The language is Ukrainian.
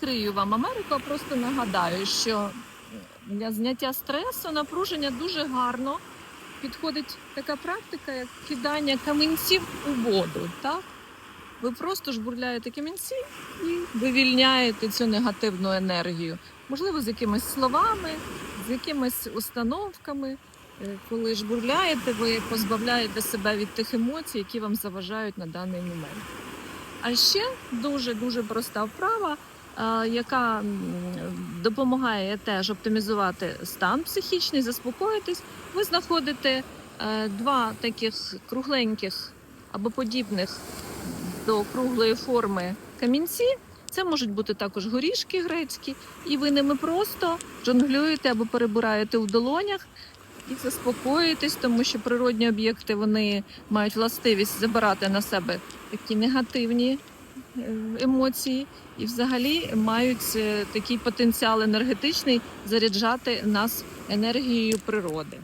відкрию вам Америку, а просто нагадаю, що для зняття стресу, напруження дуже гарно підходить така практика, як кидання камінців у воду. Так? Ви просто жбурляєте камінці і вивільняєте цю негативну енергію. Можливо, з якимись словами, з якимись установками. Е, Коли жбурляєте, ви позбавляєте себе від тих емоцій, які вам заважають на даний момент. А ще дуже дуже проста вправа, е, яка допомагає теж оптимізувати стан психічний, заспокоїтись. Ви знаходите е, два таких кругленьких або подібних до круглої форми камінці. Це можуть бути також горішки грецькі, і ви ними просто жонглюєте або перебираєте в долонях і заспокоїтесь, тому що природні об'єкти вони мають властивість забирати на себе такі негативні емоції, і взагалі мають е, такий потенціал енергетичний заряджати нас енергією природи.